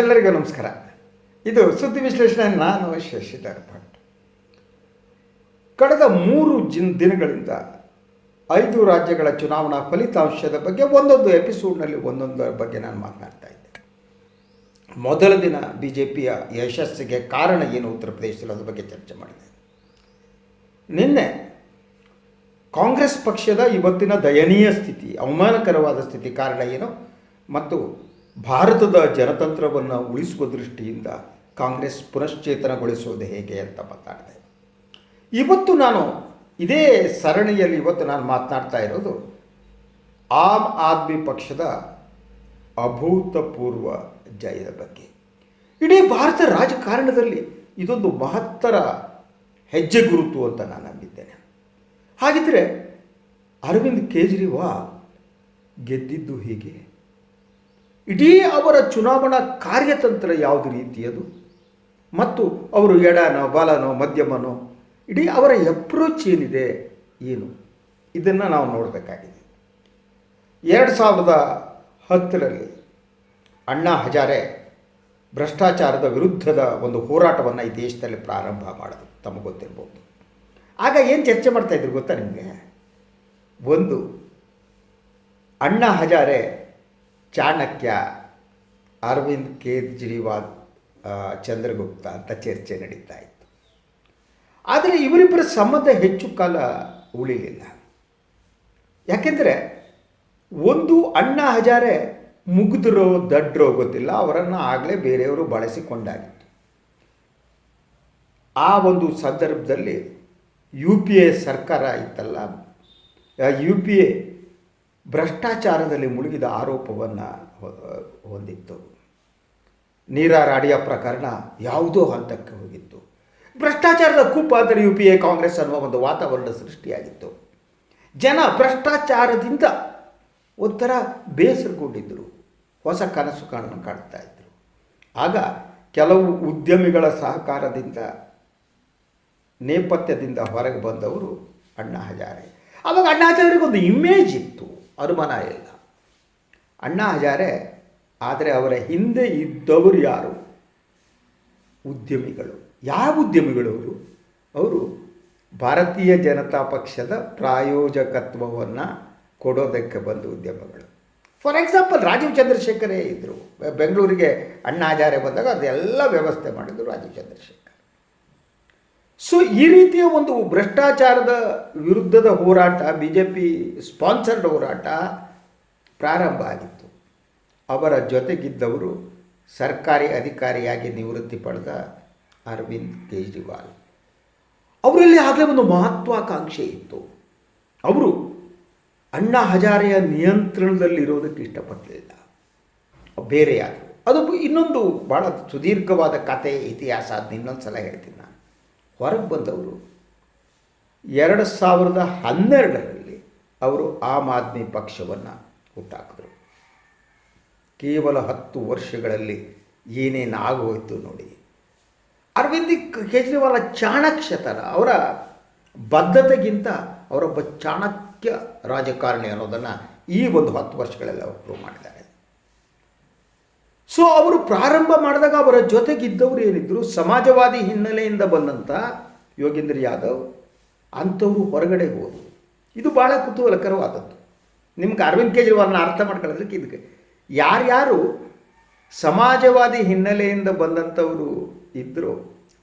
ಎಲ್ಲರಿಗೂ ನಮಸ್ಕಾರ. ಇದು ಸುದ್ದಿ ವಿಶ್ಲೇಷಣೆ ನಾನು ಶಶಿಧರ್ ಭಟ್. ಕಳೆದ ಮೂರು ಜಿನ್ ದಿನಗಳಿಂದ ಐದು ರಾಜ್ಯಗಳ ಚುನಾವಣಾ ಫಲಿತಾಂಶದ ಬಗ್ಗೆ ಒಂದೊಂದು ಎಪಿಸೋಡ್ನಲ್ಲಿ ಒಂದೊಂದರ ಬಗ್ಗೆ ನಾನು ಮಾತನಾಡ್ತಾ ಇದ್ದೆ ಮೊದಲ ದಿನ ಬಿ ಜೆ ಪಿಯ ಯಶಸ್ಸಿಗೆ ಕಾರಣ ಏನು ಉತ್ತರ ಪ್ರದೇಶದಲ್ಲಿ ಅದ್ರ ಬಗ್ಗೆ ಚರ್ಚೆ ಮಾಡಿದೆ. ನಿನ್ನೆ ಕಾಂಗ್ರೆಸ್ ಪಕ್ಷದ ಇವತ್ತಿನ ದಯನೀಯ ಸ್ಥಿತಿ, ಅವಮಾನಕರವಾದ ಸ್ಥಿತಿ ಕಾರಣ ಏನು ಮತ್ತು ಭಾರತದ ಜನತಂತ್ರವನ್ನು ಉಳಿಸುವ ದೃಷ್ಟಿಯಿಂದ ಕಾಂಗ್ರೆಸ್ ಪುನಶ್ಚೇತನಗೊಳಿಸೋದು ಹೇಗೆ ಅಂತ ಮಾತಾಡಿದೆ. ಇವತ್ತು ನಾನು ಇದೇ ಸರಣಿಯಲ್ಲಿ ಇವತ್ತು ನಾನು ಮಾತನಾಡ್ತಾ ಇರೋದು, ಆಮ್ ಆದ್ಮಿ ಪಕ್ಷದ ಅಭೂತಪೂರ್ವ ಜಯದ ಬಗ್ಗೆ. ಇಡೀ ಭಾರತ ರಾಜಕಾರಣದಲ್ಲಿ ಇದೊಂದು ಮಹತ್ತರ ಹೆಜ್ಜೆ ಗುರುತು ಅಂತ ನಾನು ನಂಬಿದ್ದೇನೆ. ಹಾಗಿದ್ದರೆ ಅರವಿಂದ್ ಕೇಜ್ರಿವಾಲ್ ಗೆದ್ದಿದ್ದು ಹೀಗೆ? ಇಡೀ ಅವರ ಚುನಾವಣಾ ಕಾರ್ಯತಂತ್ರ ಯಾವುದು ರೀತಿಯದು? ಮತ್ತು ಅವರು ಎಡನೋ, ಬಲನೋ, ಮಧ್ಯಮನೋ, ಇಡೀ ಅವರ ಅಪ್ರೋಚ್ ಏನಿದೆ? ಏನು? ಇದನ್ನು ನಾವು ನೋಡಬೇಕಾಗಿದೆ. ಎರಡು ಸಾವಿರದ ಹತ್ತರಲ್ಲಿ ಅಣ್ಣಾ ಹಜಾರೆ ಭ್ರಷ್ಟಾಚಾರದ ವಿರುದ್ಧದ ಒಂದು ಹೋರಾಟವನ್ನು ಈ ದೇಶದಲ್ಲಿ ಪ್ರಾರಂಭ ಮಾಡೋದು ತಮಗೆ ಗೊತ್ತಿರ್ಬೋದು. ಆಗ ಏನು ಚರ್ಚೆ ಮಾಡ್ತಾಯಿದ್ರು ಗೊತ್ತಾ ನಿಮಗೆ? ಒಂದು, ಅಣ್ಣಾ ಹಜಾರೆ ಚಾಣಕ್ಯ ಅರವಿಂದ್ ಕೇಜ್ರಿವಾಲ್ ಚಂದ್ರಗುಪ್ತ ಅಂತ ಚರ್ಚೆ ನಡೀತಾ ಇತ್ತು. ಆದರೆ ಇವರಿಬ್ಬರ ಸಂಬಂಧ ಹೆಚ್ಚು ಕಾಲ ಉಳಿಲಿಲ್ಲ. ಯಾಕೆಂದರೆ ಒಂದು ಅಣ್ಣ ಹಜಾರೆ ಮುಗಿದ್ರೋ ಗೊತ್ತಿಲ್ಲ, ಅವರನ್ನು ಆಗಲೇ ಬೇರೆಯವರು ಬಳಸಿಕೊಂಡಾಗಿತ್ತು. ಆ ಒಂದು ಸಂದರ್ಭದಲ್ಲಿ ಯು ಪಿ ಎ ಸರ್ಕಾರ ಇತ್ತಲ್ಲ ಯು ಪಿ ಎ ಭ್ರಷ್ಟಾಚಾರದಲ್ಲಿ ಮುಳುಗಿದ ಆರೋಪವನ್ನು ಹೊಂದಿತ್ತು. ನೀರಾ ರಾಡಿಯ ಪ್ರಕರಣ ಯಾವುದೋ ಹಂತಕ್ಕೆ ಹೋಗಿತ್ತು. ಭ್ರಷ್ಟಾಚಾರದ ಕೂಪ ಅಂದರೆ ಯು ಪಿ ಎ, ಕಾಂಗ್ರೆಸ್ ಅನ್ನುವ ಒಂದು ವಾತಾವರಣ ಸೃಷ್ಟಿಯಾಗಿತ್ತು. ಜನ ಭ್ರಷ್ಟಾಚಾರದಿಂದ ಒಂಥರ ಬೇಸರಗೊಂಡಿದ್ದರು ಹೊಸ ಕನಸು ಕಾಣ ಕಾಣ್ತಾ ಇದ್ದರು ಆಗ ಕೆಲವು ಉದ್ಯಮಿಗಳ ಸಹಕಾರದಿಂದ, ನೇಪಥ್ಯದಿಂದ ಹೊರಗೆ ಬಂದವರು ಅಣ್ಣಾ ಹಜಾರೆ. ಆವಾಗ ಅಣ್ಣಾ ಹಜಾರಿಗೊಂದು ಇಮೇಜ್ ಇತ್ತು. ಅನುಮಾನ ಇಲ್ಲ. ಅಣ್ಣಾ ಹಜಾರೆ, ಆದರೆ ಅವರ ಹಿಂದೆ ಇದ್ದವರು ಯಾರು? ಉದ್ಯಮಿಗಳು. ಯಾವ ಉದ್ಯಮಿಗಳು ಅವರು? ಅವರು ಭಾರತೀಯ ಜನತಾ ಪಕ್ಷದ ಪ್ರಾಯೋಜಕತ್ವವನ್ನು ಕೊಡೋದಕ್ಕೆ ಬಂದ ಉದ್ಯಮಗಳು. ಫಾರ್ ಎಕ್ಸಾಂಪಲ್ ರಾಜೀವ್ ಚಂದ್ರಶೇಖರೇ ಇದ್ದರು ಬೆಂಗಳೂರಿಗೆ ಅಣ್ಣಾ ಹಜಾರೆ ಬಂದಾಗ ಅದೆಲ್ಲ ವ್ಯವಸ್ಥೆ ಮಾಡಿದ್ರು ರಾಜೀವ್ ಚಂದ್ರಶೇಖರ್. ಸೊ ಈ ರೀತಿಯ ಒಂದು ಭ್ರಷ್ಟಾಚಾರದ ವಿರುದ್ಧದ ಹೋರಾಟ ಬಿ ಜೆ ಪಿ ಸ್ಪಾನ್ಸರ್ಡ್ ಹೋರಾಟ ಪ್ರಾರಂಭ ಆಗಿತ್ತು. ಅವರ ಜೊತೆಗಿದ್ದವರು ಸರ್ಕಾರಿ ಅಧಿಕಾರಿಯಾಗಿ ನಿವೃತ್ತಿ ಪಡೆದ ಅರವಿಂದ್ ಕೇಜ್ರಿವಾಲ್. ಅವರಲ್ಲಿ ಆಗಲೇ ಒಂದು ಮಹತ್ವಾಕಾಂಕ್ಷೆ ಇತ್ತು. ಅವರು ಅಣ್ಣ ಹಜಾರೆಯ ನಿಯಂತ್ರಣದಲ್ಲಿರೋದಕ್ಕೆ ಇಷ್ಟಪಡಲಿಲ್ಲ. ಬೇರೆಯಾದರು. ಅದು ಇನ್ನೊಂದು ಭಾಳ ಸುದೀರ್ಘವಾದ ಕತೆ ಇತಿಹಾಸ ಅದನ್ನ ಇನ್ನೊಂದು ಸಲ ಹೇಳ್ತೀನಿ ನಾನು. ಹೊರಗೆ ಬಂದವರು. ಎರಡು ಸಾವಿರದ ಹನ್ನೆರಡರಲ್ಲಿ ಅವರು ಆಮ್ ಆದ್ಮಿ ಪಕ್ಷವನ್ನು ಹುಟ್ಟಾಕಿದ್ರು. ಕೇವಲ ಹತ್ತು ವರ್ಷಗಳಲ್ಲಿ ಏನೇನು ಆಗೋಯ್ತು ನೋಡಿ. ಅರವಿಂದ್ ಕೇಜ್ರಿವಾಲ ಚಾಣಕ್ಷತನ ಅವರ ಬದ್ಧತೆಗಿಂತ ಅವರೊಬ್ಬ ಚಾಣಕ್ಯ ರಾಜಕಾರಣಿ ಅನ್ನೋದನ್ನು ಈ ಒಂದು ಹತ್ತು ವರ್ಷಗಳಲ್ಲಿ ಅವರು ಪ್ರೂವ್ ಮಾಡಿದ್ದಾರೆ. ಸೊ ಅವರು ಪ್ರಾರಂಭ ಮಾಡಿದಾಗ ಅವರ ಜೊತೆಗಿದ್ದವರು ಏನಿದ್ರು, ಸಮಾಜವಾದಿ ಹಿನ್ನೆಲೆಯಿಂದ ಬಂದಂಥ ಯೋಗೇಂದ್ರ ಯಾದವ್ ಅಂಥವರು ಹೊರಗಡೆ ಹೋದರು. ಇದು ಭಾಳ ಕುತೂಹಲಕರವಾದದ್ದು. ನಿಮ್ಗೆ ಅರವಿಂದ್ ಕೇಜ್ರಿವಾಲ್ನ ಅರ್ಥ ಮಾಡ್ಕೊಳ್ಳೋದಕ್ಕೆ ಇದಕ್ಕೆ. ಯಾರ್ಯಾರು ಸಮಾಜವಾದಿ ಹಿನ್ನೆಲೆಯಿಂದ ಬಂದಂಥವರು ಇದ್ದರು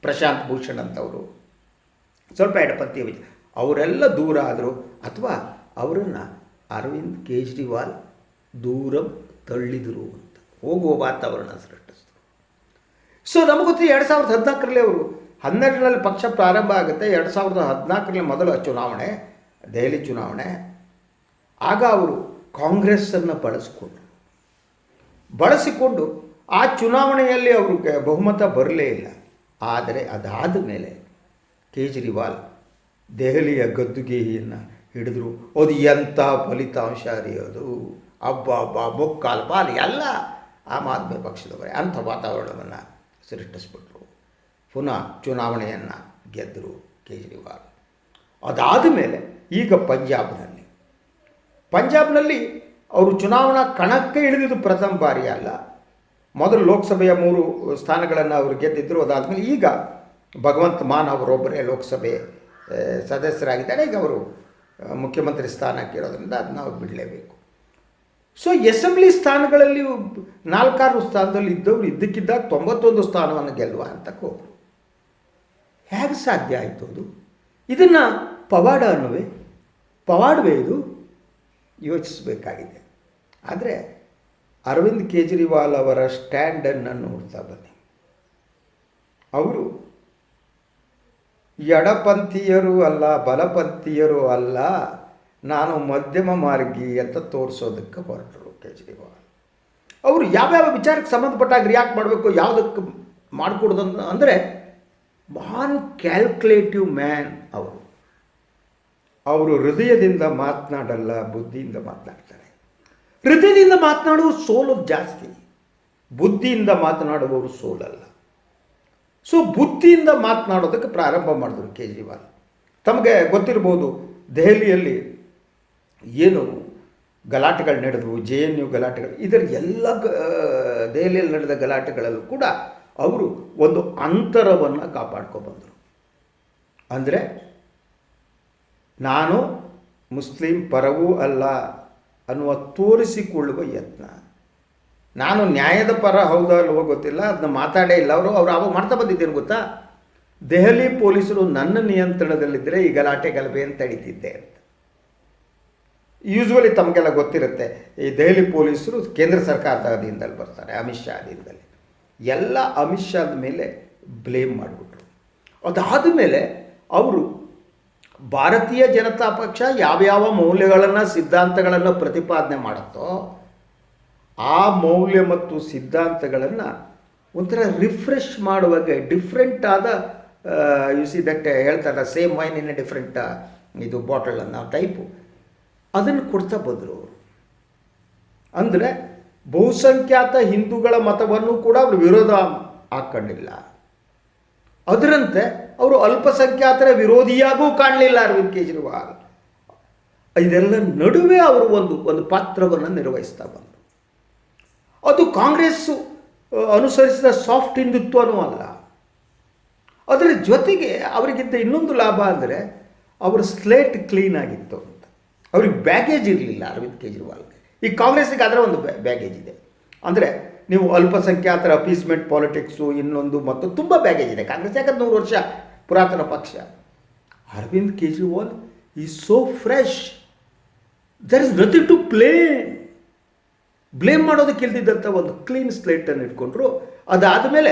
ಪ್ರಶಾಂತ್ ಭೂಷಣ್ ಅಂತವರು ಸ್ವಲ್ಪ ಎಡಪಂಥೀಯ ವಿಚಾರ ಅವರೆಲ್ಲ ದೂರ ಆದರು. ಅಥವಾ ಅವರನ್ನು ಅರವಿಂದ್ ಕೇಜ್ರಿವಾಲ್ ದೂರ ತಳ್ಳಿದರು ಹೋಗುವ ವಾತಾವರಣ ಸೃಷ್ಟಿಸ್ತು. ಸೊ ನಮಗೊತ್ತು ಎರಡು ಸಾವಿರದ ಹದಿನಾಲ್ಕರಲ್ಲಿ ಅವರು ಹನ್ನೆರಡರಲ್ಲಿ ಪಕ್ಷ ಪ್ರಾರಂಭ ಆಗುತ್ತೆ, ಎರಡು ಸಾವಿರದ ಹದಿನಾಲ್ಕರಲ್ಲಿ ಮೊದಲ ಚುನಾವಣೆ, ದೆಹಲಿ ಚುನಾವಣೆ. ಆಗ ಅವರು ಕಾಂಗ್ರೆಸ್ಸನ್ನು ಬಳಸಿಕೊಂಡರು. ಬಳಸಿಕೊಂಡು ಆ ಚುನಾವಣೆಯಲ್ಲಿ ಅವರು ಬಹುಮತ ಬರಲೇ ಇಲ್ಲ. ಆದರೆ ಅದಾದ ಮೇಲೆ ಕೇಜ್ರಿವಾಲ್ ದೆಹಲಿಯ ಗದ್ದುಗೆಯನ್ನು ಹಿಡಿದ್ರು. ಅದು ಎಂಥ ಫಲಿತಾಂಶ ಅದು? ಅಬ್ಬ ಅಬ್ಬ ಮುಕ್ಕಾಲು ಪಾಲು. ಎಲ್ಲ ಆಮ್ ಆದ್ಮಿ ಪಕ್ಷದವರೇ. ಅಂಥ ವಾತಾವರಣವನ್ನು ಸೃಷ್ಟಿಸ್ಬಿಟ್ರು. ಪುನಃ ಚುನಾವಣೆಯನ್ನು ಗೆದ್ದರು ಕೇಜ್ರಿವಾಲ್. ಅದಾದ ಮೇಲೆ ಈಗ ಪಂಜಾಬ್ನಲ್ಲಿ. ಪಂಜಾಬ್ನಲ್ಲಿ ಅವರು ಚುನಾವಣಾ ಕಣಕ್ಕೆ ಇಳಿದಿದ್ದು ಪ್ರಥಮ ಬಾರಿ ಅಲ್ಲ. ಮೊದಲು ಲೋಕಸಭೆಯ ಮೂರು ಸ್ಥಾನಗಳನ್ನು ಅವರು ಗೆದ್ದಿದ್ದರು ಅದಾದಮೇಲೆ ಈಗ ಭಗವಂತ ಮಾನ್ ಅವರೊಬ್ಬರೇ ಲೋಕಸಭೆ ಆ, ಸದಸ್ಯರಾಗಿದ್ದಾರೆ. ಈಗ ಅವರು ಮುಖ್ಯಮಂತ್ರಿ ಸ್ಥಾನಕ್ಕೆ ಇರೋದ್ರಿಂದ ಅದನ್ನ ಅವ್ರು ಬಿಡಲೇಬೇಕು. ಸೊ ಎಸೆಂಬ್ಲಿ ಸ್ಥಾನಗಳಲ್ಲಿ ನಾಲ್ಕಾರು ಸ್ಥಾನದಲ್ಲಿ ಇದ್ದವರು ಇದ್ದಕ್ಕಿದ್ದಾಗ ತೊಂಬತ್ತೊಂದು ಸ್ಥಾನವನ್ನು ಗೆಲ್ಲುವ ಅಂತ ಹೋದರು. ಹೇಗೆ ಸಾಧ್ಯ ಆಯಿತು ಅದು? ಇದನ್ನು ಪವಾಡ ಅನ್ನುವೆ. ಪವಾಡವೇ ಇದು? ಯೋಚಿಸಬೇಕಾಗಿದೆ. ಆದರೆ ಅರವಿಂದ್ ಕೇಜ್ರಿವಾಲ್ ಅವರ ಸ್ಟ್ಯಾಂಡನ್ನು ನೋಡ್ತಾ ಬನ್ನಿ. ಅವರು ಎಡಪಂಥೀಯರು ಅಲ್ಲ, ಬಲಪಂಥೀಯರು ಅಲ್ಲ ನಾನು ಮಧ್ಯಮ ಮಾರ್ಗಿ ಅಂತ ತೋರಿಸೋದಕ್ಕೆ ಹೊರಟರು ಕೇಜ್ರಿವಾಲ್ ಅವರು ಯಾವ್ಯಾವ ವಿಚಾರಕ್ಕೆ ಸಂಬಂಧಪಟ್ಟಾಗ ರಿಯಾಕ್ಟ್ ಮಾಡಬೇಕು, ಯಾವುದಕ್ಕೆ ಮಾಡಿಕೊಡೋದು ಅಂದರೆ ಮಹಾನ್ ಕ್ಯಾಲ್ಕುಲೇಟಿವ್ ಮ್ಯಾನ್ ಅವರು. ಅವರು ಹೃದಯದಿಂದ ಮಾತನಾಡಲ್ಲ, ಬುದ್ಧಿಯಿಂದ ಮಾತನಾಡ್ತಾರೆ. ಹೃದಯದಿಂದ ಮಾತನಾಡುವ ಸೋಲು ಜಾಸ್ತಿ. ಬುದ್ಧಿಯಿಂದ ಮಾತನಾಡುವವರು ಸೋಲಲ್ಲ. ಸೊ ಬುದ್ಧಿಯಿಂದ ಮಾತನಾಡೋದಕ್ಕೆ ಪ್ರಾರಂಭ ಮಾಡಿದ್ರು ಕೇಜ್ರಿವಾಲ್. ತಮಗೆ ಗೊತ್ತಿರ್ಬೋದು, ದೆಹಲಿಯಲ್ಲಿ ಏನು ಗಲಾಟೆಗಳು ನಡೆದವು, ಜೆ ಎನ್ ಯು ಗಲಾಟೆಗಳು, ಇದರ ಎಲ್ಲ ಗ ದೆಹಲಿಯಲ್ಲಿ ನಡೆದ ಗಲಾಟೆಗಳಲ್ಲೂ ಕೂಡ ಅವರು ಒಂದು ಅಂತರವನ್ನು ಕಾಪಾಡ್ಕೊಬಂದರು ಅಂದರೆ ನಾನು ಮುಸ್ಲಿಂ ಪರವೂ ಅಲ್ಲ ಅನ್ನುವ ತೋರಿಸಿಕೊಳ್ಳುವ ಯತ್ನ. ನಾನು ನ್ಯಾಯದ ಪರ ಹೌದಾ ಅಲ್ವೋ ಗೊತ್ತಿಲ್ಲ ಅದನ್ನ ಮಾತಾಡೇ ಇಲ್ಲ ಅವರು, ಅವ್ರು ಆವಾಗ ಮಾಡ್ತಾ ಬಂದಿದ್ದೇನು ಗೊತ್ತಾ? ದೆಹಲಿ ಪೊಲೀಸರು ನನ್ನ ನಿಯಂತ್ರಣದಲ್ಲಿದ್ದರೆ ಈ ಗಲಾಟೆ ಗಲಭೆಯನ್ನು ತಡೀತಿದ್ದೆ ಯೂಶ್ವಲಿ ತಮಗೆಲ್ಲ ಗೊತ್ತಿರುತ್ತೆ, ಈ ದೆಹಲಿ ಪೊಲೀಸರು ಕೇಂದ್ರ ಸರ್ಕಾರದ ಅಧೀನದಲ್ಲಿ ಬರ್ತಾರೆ, ಅಮಿತ್ ಶಾ ಅಧೀನದಲ್ಲಿ. ಎಲ್ಲ ಅಮಿತ್ ಶಾದ ಮೇಲೆ ಬ್ಲೇಮ್ ಮಾಡಿಬಿಟ್ರು. ಅದಾದ ಮೇಲೆ ಅವರು ಭಾರತೀಯ ಜನತಾ ಪಕ್ಷ ಯಾವ್ಯಾವ ಮೌಲ್ಯಗಳನ್ನು, ಸಿದ್ಧಾಂತಗಳನ್ನು ಪ್ರತಿಪಾದನೆ ಮಾಡುತ್ತೋ, ಆ ಮೌಲ್ಯ ಮತ್ತು ಸಿದ್ಧಾಂತಗಳನ್ನು ಒಂಥರ ರಿಫ್ರೆಶ್ ಮಾಡುವಾಗ ಡಿಫ್ರೆಂಟ್ ಆದ ಯು ಸಿ ದಟ್ ಹೇಳ್ತಾರೆ same wine in a different ಇದು ಬಾಟಲ್ ಅನ್ನೋ ಟೈಪು ಅದನ್ನು ಕೊಡ್ತಾ ಬಂದರು ಅವರು. ಅಂದರೆ ಬಹುಸಂಖ್ಯಾತ ಹಿಂದೂಗಳ ಮತವನ್ನು ಕೂಡ ಅವರು ವಿರೋಧ ಹಾಕ್ಕೊಂಡಿಲ್ಲ ಅದರಂತೆ ಅವರು ಅಲ್ಪಸಂಖ್ಯಾತರ ವಿರೋಧಿಯಾಗೂ ಕಾಣಲಿಲ್ಲ ಅರವಿಂದ್ ಕೇಜ್ರಿವಾಲ್. ಇದೆಲ್ಲ ನಡುವೆ ಅವರು ಒಂದು ಒಂದು ಪಾತ್ರವನ್ನು ನಿರ್ವಹಿಸ್ತಾ ಬಂದರು. ಅದು ಕಾಂಗ್ರೆಸ್ಸು ಅನುಸರಿಸಿದ ಸಾಫ್ಟ್ ಹಿಂದುತ್ವನೂ ಅಲ್ಲ. ಅದರ ಜೊತೆಗೆ ಅವರಿಗಿಂತ ಇನ್ನೊಂದು ಲಾಭ ಅಂದರೆ ಅವರ ಸ್ಲೇಟ್ ಕ್ಲೀನ್ ಆಗಿತ್ತು. ಅವ್ರಿಗೆ ಬ್ಯಾಗೇಜ್ ಇರಲಿಲ್ಲ, ಅರವಿಂದ್ ಕೇಜ್ರಿವಾಲ್. ಈ ಕಾಂಗ್ರೆಸ್ಸಿಗೆ ಆದರೆ ಒಂದು ಬ್ಯಾಗೇಜ್ ಇದೆ. ಅಂದರೆ ನೀವು ಅಲ್ಪಸಂಖ್ಯಾತರ ಅಪೀಸ್ಮೆಂಟ್ ಪಾಲಿಟಿಕ್ಸು ಇನ್ನೊಂದು ಮತ್ತು ತುಂಬ ಬ್ಯಾಗೇಜ್ ಇದೆ. ಕಾಂಗ್ರೆಸ್ ಯಾಕಂದ್ರೆ ನೂರು ವರ್ಷ ಪುರಾತನ ಪಕ್ಷ. ಅರವಿಂದ್ ಕೇಜ್ರಿವಾಲ್ ಈ so fresh there is nothing to play blame ಮಾಡೋದಕ್ಕೆ ಇಲ್ದಿದ್ದಂಥ ಒಂದು ಕ್ಲೀನ್ ಸ್ಲೇಟನ್ನು ಇಟ್ಕೊಂಡ್ರು. ಅದಾದ ಮೇಲೆ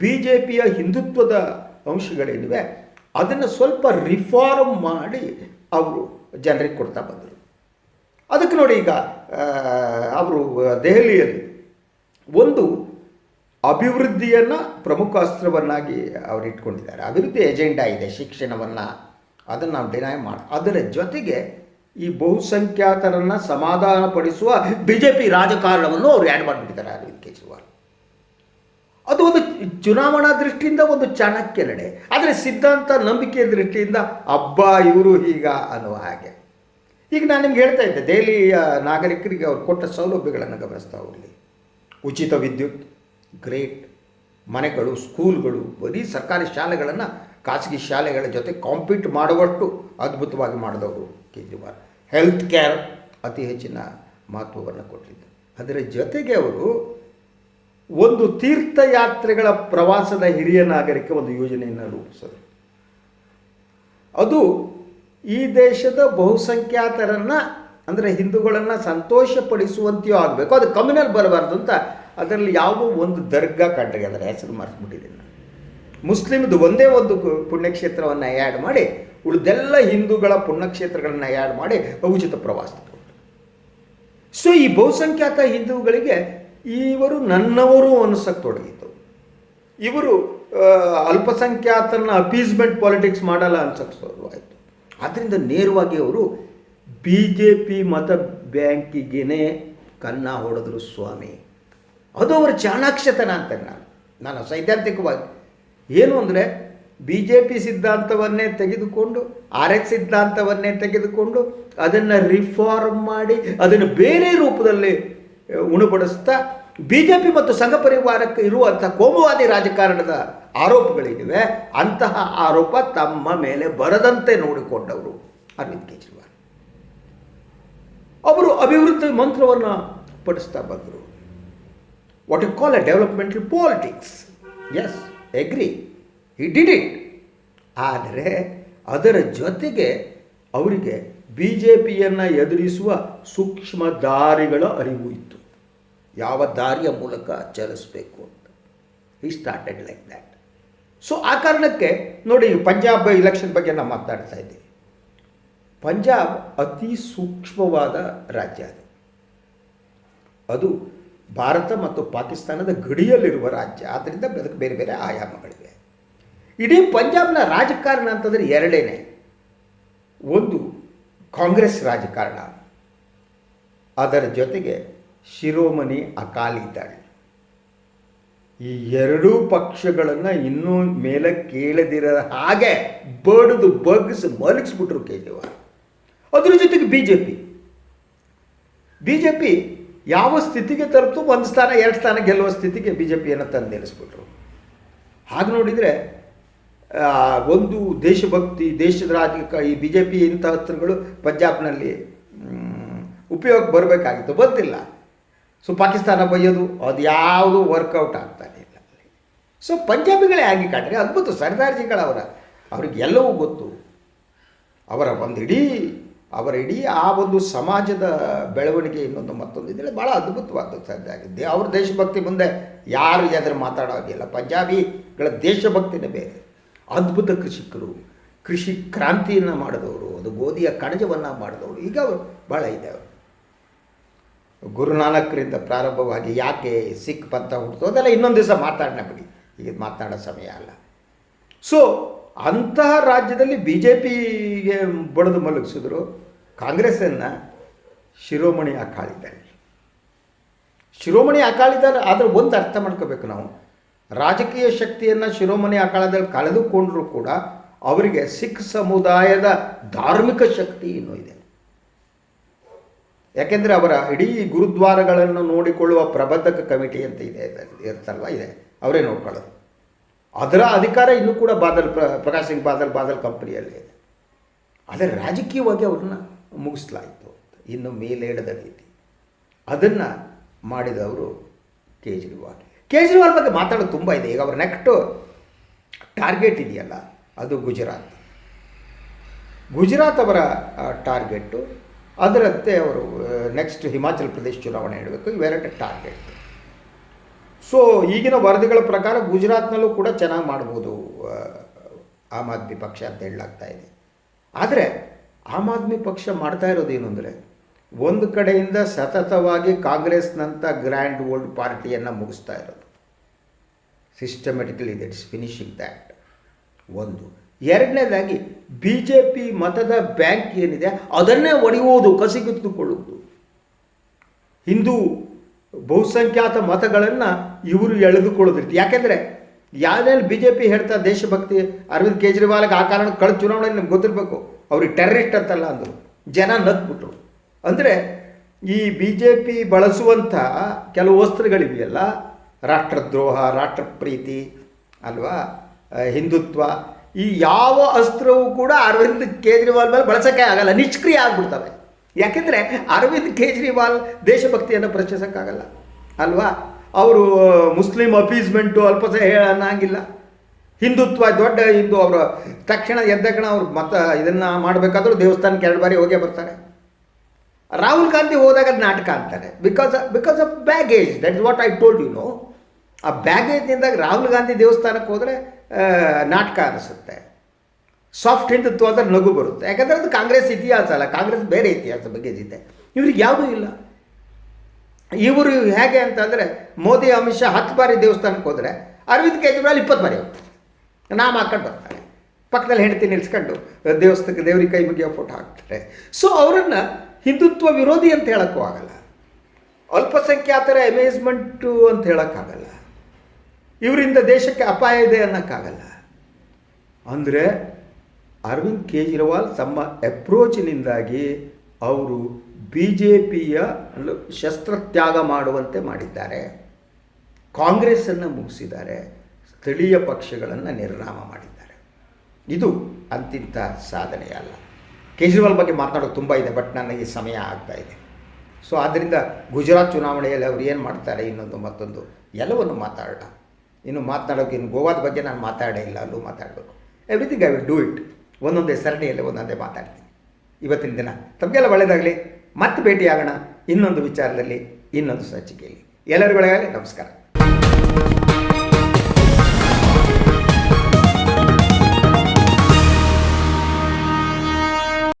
ಬಿ ಜೆ ಪಿಯ ಹಿಂದುತ್ವದ ಅಂಶಗಳೇನಿವೆ ಅದನ್ನು ಸ್ವಲ್ಪ ರಿಫಾರ್ಮ್ ಮಾಡಿ ಅವರು ಜನರಿಗೆ ಕೊಡ್ತಾ ಬಂದರು. ಅದಕ್ಕೆ ನೋಡಿ ಈಗ ಅವರು ದೆಹಲಿಯಲ್ಲಿ ಒಂದು ಅಭಿವೃದ್ಧಿಯನ್ನು ಪ್ರಮುಖ ಅಸ್ತ್ರವನ್ನಾಗಿ ಅವರು ಇಟ್ಕೊಂಡಿದ್ದಾರೆ. ಅಭಿವೃದ್ಧಿ ಎಜೆಂಡಾ ಇದೆ, ಶಿಕ್ಷಣವನ್ನು ಅದನ್ನು ನಾವು ಡಿನೈ ಮಾಡಿ, ಅದರ ಜೊತೆಗೆ ಈ ಬಹುಸಂಖ್ಯಾತರನ್ನು ಸಮಾಧಾನಪಡಿಸುವ ಬಿ ಜೆ ಪಿ ರಾಜಕಾರಣವನ್ನು ಅವರು ಆ್ಯಡ್ ಮಾಡಿಬಿಟ್ಟಿದ್ದಾರೆ ಅರವಿಂದ್ ಕೇಜ್ರಿವಾಲ್. ಅದು ಒಂದು ಚುನಾವಣಾ ದೃಷ್ಟಿಯಿಂದ ಒಂದು ಚಾಣಕ್ಯ ನಡೆ ಆದರೆ ಸಿದ್ಧಾಂತ, ನಂಬಿಕೆಯ ದೃಷ್ಟಿಯಿಂದ ಅಬ್ಬಾ, ಇವರು ಹೀಗ ಅನ್ನುವ ಹಾಗೆ. ಈಗ ನಾನು ನಿಮ್ಗೆ ಹೇಳ್ತಾ ಇದ್ದೆ ದೆಹಲಿಯ ನಾಗರಿಕರಿಗೆ ಅವ್ರು ಕೊಟ್ಟ ಸೌಲಭ್ಯಗಳನ್ನು ಗಮನಿಸ್ತಾ ಹೋಗಲಿ. ಉಚಿತ ವಿದ್ಯುತ್, ಗ್ರೇಟ್. ಮನೆಗಳು, ಸ್ಕೂಲ್ಗಳು, ಬರೀ ಸರ್ಕಾರಿ ಶಾಲೆಗಳನ್ನು ಖಾಸಗಿ ಶಾಲೆಗಳ ಜೊತೆ ಕಾಂಪೀಟ್ ಮಾಡುವಷ್ಟು ಅದ್ಭುತವಾಗಿ ಮಾಡಿದವರು ಕೇಜ್ರಿವಾಲ್. ಹೆಲ್ತ್ ಕೇರ್ ಅತಿ ಹೆಚ್ಚಿನ ಮಹತ್ವವನ್ನು ಕೊಟ್ಟಿದ್ದರು ಅದರ ಜೊತೆಗೆ ಅವರು ಒಂದು ತೀರ್ಥಯಾತ್ರೆಗಳ ಪ್ರವಾಸದ ಹಿರಿಯ ನಾಗರಿಕ ಒಂದು ಯೋಜನೆಯನ್ನು ರೂಪಿಸಿದರು ಅದು ಈ ದೇಶದ ಬಹುಸಂಖ್ಯಾತರನ್ನು, ಅಂದರೆ ಹಿಂದೂಗಳನ್ನು ಸಂತೋಷಪಡಿಸುವಂತೆಯೂ ಆಗಬೇಕು. ಅದು ಕಮ್ಯುನಲ್ ಬರಬಾರ್ದು ಅಂತ ಅದರಲ್ಲಿ ಯಾವುದೋ ಒಂದು ದರ್ಗಾ ಕಂಡ್ರಿ ಅದರ ಹೆಸರು ಮರೆತುಬಿಟ್ಟಿದ್ದೀನಿ ನಾನು. ಮುಸ್ಲಿಮ್ದು ಒಂದೇ ಒಂದು ಪುಣ್ಯಕ್ಷೇತ್ರವನ್ನು ಆ್ಯಡ್ ಮಾಡಿ, ಉಳಿದೆಲ್ಲ ಹಿಂದೂಗಳ ಪುಣ್ಯಕ್ಷೇತ್ರಗಳನ್ನು ಆ್ಯಡ್ ಮಾಡಿ ಉಚಿತ ಪ್ರವಾಸ ಸೊ ಈ ಬಹುಸಂಖ್ಯಾತ ಹಿಂದೂಗಳಿಗೆ ಇವರು ನನ್ನವರು ಅನಿಸಕ್ಕೆ ತೊಡಗಿತು ಇವರು ಅಲ್ಪಸಂಖ್ಯಾತರನ್ನ ಅಪೀಸ್ಮೆಂಟ್ ಪಾಲಿಟಿಕ್ಸ್ ಮಾಡಲ್ಲ ಅನ್ಸಕ್ಕೆ ಶುರುವಾಯಿತು. ಆದ್ದರಿಂದ ನೇರವಾಗಿ ಅವರು ಬಿ ಜೆ ಪಿ ಮತ ಬ್ಯಾಂಕಿಗೇನೆ ಕನ್ನ ಹೊಡೆದ್ರು ಸ್ವಾಮಿ. ಅದು ಅವರ ಚಾಣಾಕ್ಷತನ ಅಂತ ನಾನು ನಾನು ಸೈದ್ಧಾಂತಿಕವಾಗಿ. ಏನು ಅಂದರೆ ಬಿ ಜೆ ಪಿ ಸಿದ್ಧಾಂತವನ್ನೇ ತೆಗೆದುಕೊಂಡು, ಆರ್ ಎಕ್ಸ್ ಸಿದ್ಧಾಂತವನ್ನೇ ತೆಗೆದುಕೊಂಡು, ಅದನ್ನು ರಿಫಾರ್ಮ್ ಮಾಡಿ, ಅದನ್ನು ಬೇರೆ ರೂಪದಲ್ಲಿ ಉಣಬಡಿಸ್ತಾ ಬಿ ಜೆ ಪಿ ಮತ್ತು ಸಂಘ ಪರಿವಾರಕ್ಕೆ ಇರುವಂಥ ಕೋಮುವಾದಿ ರಾಜಕಾರಣದ ಆರೋಪಗಳಿವೆ ಅಂತಹ ಆರೋಪ ತಮ್ಮ ಮೇಲೆ ಬರದಂತೆ ನೋಡಿಕೊಂಡವರು ಅರವಿಂದ್ ಕೇಜ್ರಿವಾಲ್. ಅವರು ಅಭಿವೃದ್ಧಿ ಮಂತ್ರವನ್ನು ಪಡಿಸ್ತಾ ಬಂದರು. What you call a development politics yes agree did it ಆದರೆ ಅದರ ಜೊತೆಗೆ ಅವರಿಗೆ ಬಿ ಎದುರಿಸುವ ಸೂಕ್ಷ್ಮ ದಾರಿಗಳ ಅರಿವು ಇತ್ತು. ಯಾವ ದಾರಿಯ ಮೂಲಕ ಚಲಿಸಬೇಕು ಅಂತ. ಈ ಸ್ಟಾರ್ಟೆಡ್ ಲೈಕ್ ದ್ಯಾಟ್ ಸೊ ಆ ಕಾರಣಕ್ಕೆ ನೋಡಿ ಪಂಜಾಬ್ ಇಲೆಕ್ಷನ್ ಬಗ್ಗೆ ನಾವು ಮಾತಾಡ್ತಾ ಇದ್ದೀವಿ. ಪಂಜಾಬ್ ಅತಿ ಸೂಕ್ಷ್ಮವಾದ ರಾಜ್ಯ ಅದು. ಅದು ಭಾರತ ಮತ್ತು ಪಾಕಿಸ್ತಾನದ ಗಡಿಯಲ್ಲಿರುವ ರಾಜ್ಯ. ಆದ್ದರಿಂದ ಅದಕ್ಕೆ ಬೇರೆ ಬೇರೆ ಆಯಾಮಗಳಿವೆ. ಇಡೀ ಪಂಜಾಬ್ನ ರಾಜಕಾರಣ ಅಂತಂದರೆ ಎರಡೇನೆ. ಒಂದು ಕಾಂಗ್ರೆಸ್ ರಾಜಕಾರಣ. ಅದರ ಜೊತೆಗೆ ಶಿರೋಮಣಿ ಅಕಾಲಿ ದಳ ಈ ಎರಡೂ ಪಕ್ಷಗಳನ್ನು ಇನ್ನೂ ಮೇಲೆ ಕೇಳದಿರ ಹಾಗೆ ಬಡಿದು ಬಗ್ಗಿಸಿ ಮಲಗಿಸ್ಬಿಟ್ರು ಕೇಜ್ರಿವಾಲ್. ಅದ್ರ ಜೊತೆಗೆ B J P B J P ಯಾವ ಸ್ಥಿತಿಗೆ ತರುತ್ತೋ ಒಂದು ಸ್ಥಾನ, ಎರಡು ಸ್ಥಾನ ಗೆಲ್ಲುವ ಸ್ಥಿತಿಗೆ ಬಿ ಜೆ ಪಿಯನ್ನು ತಂದು ನಿಲ್ಲಿಸ್ಬಿಟ್ರು. ಹಾಗೆ ನೋಡಿದರೆ ಒಂದು ದೇಶಭಕ್ತಿ, ದೇಶದ ರಾಜಕೀಯ, ಈ ಬಿ ಜೆ ಪಿ ಇಂಥ ಹತ್ರಗಳು ಪಂಜಾಬ್ನಲ್ಲಿ ಉಪಯೋಗ ಬರಬೇಕಾಗಿತ್ತು. ಗೊತ್ತಿಲ್ಲ. ಸೊ, ಪಾಕಿಸ್ತಾನ ಬೈಯೋದು, ಅದು ಯಾವುದು ವರ್ಕೌಟ್ ಆಗ್ತಾನೆ ಇಲ್ಲ ಸೊ, ಪಂಜಾಬಿಗಳೇ ಆಗಿ ಕಾಣ್ರಿ. ಅದ್ಭುತ. ಸರ್ದಾರ್ಜಿಗಳವರ ಅವ್ರಿಗೆ ಎಲ್ಲವೂ ಗೊತ್ತು. ಅವರ ಒಂದು ಇಡೀ, ಅವರ ಇಡೀ ಆ ಒಂದು ಸಮಾಜದ ಬೆಳವಣಿಗೆ ಇನ್ನೊಂದು ಮತ್ತೊಂದು. ಇದೆಲ್ಲ ಭಾಳ ಅದ್ಭುತವಾದ ಸಾಧ್ಯ ಅವ್ರ ದೇಶಭಕ್ತಿ ಮುಂದೆ ಯಾರು ಎದುರು ಹಾಗಿಲ್ಲ. ಪಂಜಾಬಿಗಳ ದೇಶಭಕ್ತಿನೇ ಬೇರೆ. ಅದ್ಭುತ ಕೃಷಿಕರು. ಕೃಷಿ ಕ್ರಾಂತಿಯನ್ನು ಮಾಡಿದವರು, ಅದು ಗೋಧಿಯ ಕಣಜವನ್ನು ಮಾಡಿದವರು. ಈಗ ಅವರು ಭಾಳ ಇದೆ ಅವರು ಗುರುನಾನಕರಿಂದ ಪ್ರಾರಂಭವಾಗಿ ಯಾಕೆ ಸಿಖ್ ಪಂಥ ಹುಡ್ತು, ಅದೆಲ್ಲ ಇನ್ನೊಂದು ದಿವಸ ಮಾತಾಡೋಣ ಬಿಡಿ. ಈಗ ಮಾತಾಡೋ ಸಮಯ ಅಲ್ಲ. ಸೊ ಅಂತಹ ರಾಜ್ಯದಲ್ಲಿ ಬಿ ಜೆ ಪಿಗೆ ಬಡಿದು ಮಲಗಿಸಿದ್ರು, ಕಾಂಗ್ರೆಸ್ಸನ್ನು ಶಿರೋಮಣಿ ಅಕಾಲಿದಳ. ಶಿರೋಮಣಿ ಅಕಾಲಿದಳ ಆದರೆ ಒಂದು ಅರ್ಥ ಮಾಡ್ಕೋಬೇಕು ನಾವು. ರಾಜಕೀಯ ಶಕ್ತಿಯನ್ನು ಶಿರೋಮಣಿ ಅಕಾಲದಲ್ಲಿ ಕಳೆದುಕೊಂಡರೂ ಕೂಡ ಅವರಿಗೆ ಸಿಖ್ ಸಮುದಾಯದ ಧಾರ್ಮಿಕ ಶಕ್ತಿ ಇನ್ನೂ ಇದೆ. ಯಾಕೆಂದರೆ ಅವರ ಇಡೀ ಗುರುದ್ವಾರಗಳನ್ನು ನೋಡಿಕೊಳ್ಳುವ ಪ್ರಬಂಧಕ ಕಮಿಟಿ ಅಂತ ಇದೆ, ಇರ್ತಲ್ವ ಇದೆ. ಅವರೇ ನೋಡ್ಕೊಳ್ಳೋದು. ಅದರ ಅಧಿಕಾರ ಇನ್ನೂ ಕೂಡ ಬಾದಲ್ ಪ್ರ, ಪ್ರಕಾಶ್ ಸಿಂಗ್ ಬಾದಲ್ ಬಾದಲ್ ಕಂಪನಿಯಲ್ಲಿ ಇದೆ. ಆದರೆ ರಾಜಕೀಯವಾಗಿ ಅವ್ರನ್ನ ಮುಗಿಸ್ಲಾಯಿತು ಇನ್ನು ಮೇಲೇಳದ ರೀತಿ. ಅದನ್ನು ಮಾಡಿದವರು ಕೇಜ್ರಿವಾಲ್. ಕೇಜ್ರಿವಾಲ್ ಬಗ್ಗೆ ಮಾತಾಡೋದು ತುಂಬ ಇದೆ. ಈಗ ಅವ್ರ ನೆಕ್ಸ್ಟ್ ಟಾರ್ಗೆಟ್ ಇದೆಯಲ್ಲ, ಅದು ಗುಜರಾತ್. ಗುಜರಾತ್ ಅವರ ಟಾರ್ಗೆಟ್ಟು ಅದರಂತೆ ಅವರು ನೆಕ್ಸ್ಟ್ ಹಿಮಾಚಲ್ ಪ್ರದೇಶ ಚುನಾವಣೆ ಇಡಬೇಕು ಇವೆರಡು ಟಾರ್ಗೆಟ್ ಸೊ ಈಗಿನ ವರದಿಗಳ ಪ್ರಕಾರ ಗುಜರಾತ್ನಲ್ಲೂ ಕೂಡ ಚೆನ್ನಾಗಿ ಮಾಡ್ಬೋದು ಆಮ್ ಆದ್ಮಿ ಪಕ್ಷ ಅಂತ ಹೇಳಲಾಗ್ತಾ ಇದೆ. ಆದರೆ, ಆಮ್ ಆದ್ಮಿ ಪಕ್ಷ ಮಾಡ್ತಾ ಇರೋದೇನು ಅಂದರೆ ಒಂದು ಕಡೆಯಿಂದ ಸತತವಾಗಿ ಕಾಂಗ್ರೆಸ್ನಂಥ ಗ್ರ್ಯಾಂಡ್ ಓಲ್ಡ್ ಪಾರ್ಟಿಯನ್ನು ಮುಗಿಸ್ತಾ ಇರೋದು. ಸಿಸ್ಟಮೆಟಿಕಲಿ ದಟ್ಸ್ ಫಿನಿಶಿಂಗ್ ದ್ಯಾಟ್ ಒಂದು. ಎರಡನೇದಾಗಿ ಬಿ ಜೆ ಪಿ ಮತದ ಬ್ಯಾಂಕ್ ಏನಿದೆ ಅದನ್ನೇ ಒಡೆಯುವುದು, ಕಸಿಗಿತ್ತುಕೊಳ್ಳುವುದು. ಹಿಂದೂ ಬಹುಸಂಖ್ಯಾತ ಮತಗಳನ್ನು ಇವರು ಎಳೆದುಕೊಳ್ಳೋದಿರ್ತಿ ಯಾಕೆಂದರೆ ಯಾವ್ದೇನು ಬಿ ಜೆ ಪಿ ಹೇಳ್ತಾ ದೇಶಭಕ್ತಿ ಅರವಿಂದ್ ಕೇಜ್ರಿವಾಲ್ಗೆ ಆ ಕಾರಣಕ್ಕೆ ಕಳೆದ ಚುನಾವಣೆ ನಿಮ್ಗೆ ಗೊತ್ತಿರಬೇಕು. ಅವ್ರಿಗೆ ಟೆರರಿಸ್ಟ್ ಅಂತಲ್ಲ ಅಂದರು. ಜನ ನಗ್ಬಿಟ್ರು. ಅಂದರೆ ಈ ಬಿ ಜೆ ಪಿ ಬಳಸುವಂಥ ಕೆಲವು ವಸ್ತ್ರಗಳಿವೆಯಲ್ಲ ರಾಷ್ಟ್ರದ್ರೋಹ ರಾಷ್ಟ್ರಪ್ರೀತಿ ಅಲ್ವಾ ಆ, ಹಿಂದುತ್ವ ಈ ಯಾವ ಅಸ್ತ್ರವೂ ಕೂಡ ಅರವಿಂದ್ ಕೇಜ್ರಿವಾಲ್ ಮೇಲೆ ಬಳಸೋಕ್ಕೆ ಆಗಲ್ಲ ನಿಷ್ಕ್ರಿಯ ಆಗ್ಬಿಡ್ತವೆ. ಯಾಕೆಂದರೆ ಅರವಿಂದ್ ಕೇಜ್ರಿವಾಲ್ ದೇಶಭಕ್ತಿಯನ್ನು ಪ್ರಶ್ನಿಸೋಕ್ಕಾಗಲ್ಲ ಅಲ್ವಾ? ಅವರು ಮುಸ್ಲಿಂ ಅಪೀಸ್ಮೆಂಟು ಅಲ್ಪ ಸಹ ಅನ್ನಂಗಿಲ್ಲ ಹಿಂದುತ್ವ ದೊಡ್ಡ ಹಿಂದೂ ಅವರು ತಕ್ಷಣ ಎದ್ದಕ್ಷಣ ಅವ್ರು ಮತ ಇದನ್ನು ಮಾಡಬೇಕಾದ್ರೂ ದೇವಸ್ಥಾನಕ್ಕೆ ಎರಡು ಬಾರಿ ಹೋಗೇ ಬರ್ತಾರೆ. ರಾಹುಲ್ ಗಾಂಧಿ ಹೋದಾಗ ಅದು ನಾಟಕ ಅಂತಾರೆ. Because because of baggage that is what I told you know ಆ ಬ್ಯಾಗೇಜ್ನಿಂದಾಗ ರಾಹುಲ್ ಗಾಂಧಿ ದೇವಸ್ಥಾನಕ್ಕೆ ಹೋದರೆ ನಾಟಕ ಅನಿಸುತ್ತೆ ಸಾಫ್ಟ್ ಹಿಂದುತ್ವ ಅಂತ ನಗು ಬರುತ್ತೆ. ಯಾಕಂದರೆ ಅದು ಕಾಂಗ್ರೆಸ್ ಇತಿಹಾಸ ಅಲ್ಲ. ಕಾಂಗ್ರೆಸ್ ಬೇರೆ ಇತಿಹಾಸ ಬಗ್ಗೆ ಇದೆ ಇವ್ರಿಗೆ ಯಾವುದೂ ಇಲ್ಲ. ಇವರು ಹೇಗೆ ಅಂತಂದರೆ, ಮೋದಿ, ಅಮಿತ್ ಶಾ ಹತ್ತು ಬಾರಿ ದೇವಸ್ಥಾನಕ್ಕೆ ಹೋದರೆ, ಅರವಿಂದ್ ಕೇಜ್ರಿವಾಲ್ ಇಪ್ಪತ್ತು ಬಾರಿ ಹೋಗ್ತಾರೆ. ನಾಮ ಹಾಕೊಂಡು ಬರ್ತಾರೆ. ಪಕ್ಕದಲ್ಲಿ ಹೆಂಡತಿ ನಿಲ್ಸ್ಕೊಂಡು ದೇವಸ್ಥಾನಕ್ಕೆ ದೇವ್ರಿಗೆ ಕೈ ಮುಗಿಯೋ ಫೋಟೋ ಹಾಕ್ತಾರೆ. ಸೊ ಅವರನ್ನು ಹಿಂದುತ್ವ ವಿರೋಧಿ ಅಂತ ಹೇಳೋಕ್ಕೂ ಆಗಲ್ಲ. ಅಲ್ಪಸಂಖ್ಯಾತರ ಎಮೇಜ್ಮೆಂಟು ಅಂತ ಹೇಳೋಕ್ಕಾಗಲ್ಲ. ಇವರಿಂದ ದೇಶಕ್ಕೆ ಅಪಾಯ ಇದೆ ಅನ್ನೋಕ್ಕಾಗಲ್ಲ. ಅಂದರೆ ಅರವಿಂದ್ ಕೇಜ್ರಿವಾಲ್ ತಮ್ಮ ಅಪ್ರೋಚಿನಿಂದಾಗಿ ಅವರು ಬಿ ಜೆ ಪಿಯ ಶಸ್ತ್ರತ್ಯಾಗ ಮಾಡುವಂತೆ ಮಾಡಿದ್ದಾರೆ. ಕಾಂಗ್ರೆಸ್ಸನ್ನು ಮುಗಿಸಿದ್ದಾರೆ. ಸ್ಥಳೀಯ ಪಕ್ಷಗಳನ್ನು ನಿರ್ನಾಮ ಮಾಡಿದ್ದಾರೆ. ಇದು ಅಂತಿಂತ ಸಾಧನೆ ಅಲ್ಲ ಕೇಜ್ರಿವಾಲ್ ಬಗ್ಗೆ ಮಾತನಾಡೋದು ತುಂಬ ಇದೆ ಬಟ್ ನನಗೆ ಸಮಯ ಆಗ್ತಾ ಇದೆ. ಸೊ ಆದ್ದರಿಂದ ಗುಜರಾತ್ ಚುನಾವಣೆಯಲ್ಲಿ ಅವ್ರು ಏನು ಮಾಡ್ತಾರೆ ಇನ್ನೊಂದು ಮತ್ತೊಂದು? ಎಲ್ಲವನ್ನು ಮಾತಾಡೋಣ. ಇನ್ನು ಮಾತನಾಡೋಕೆ ಇನ್ನು ಗೋವಾದ ಬಗ್ಗೆ ನಾನು ಮಾತಾಡೇ ಇಲ್ಲ, ಅಲ್ಲೂ ಮಾತಾಡಬೇಕು. Everything I will do it ಒಂದೊಂದೇ ಸರಣಿಯಲ್ಲಿ ಒಂದೊಂದೇ ಮಾತಾಡ್ತೀನಿ. ಇವತ್ತಿನ ದಿನ. ತಮಗೆಲ್ಲ ಒಳ್ಳೆಯದಾಗಲಿ ಮತ್ತೆ ಭೇಟಿಯಾಗೋಣ. ಇನ್ನೊಂದು ವಿಚಾರದಲ್ಲಿ, ಇನ್ನೊಂದು ಸಂಚಿಕೆಯಲ್ಲಿ. ಎಲ್ಲರಿಗೂ ಒಳ್ಳೆಯದಾಗಲಿ. ನಮಸ್ಕಾರ.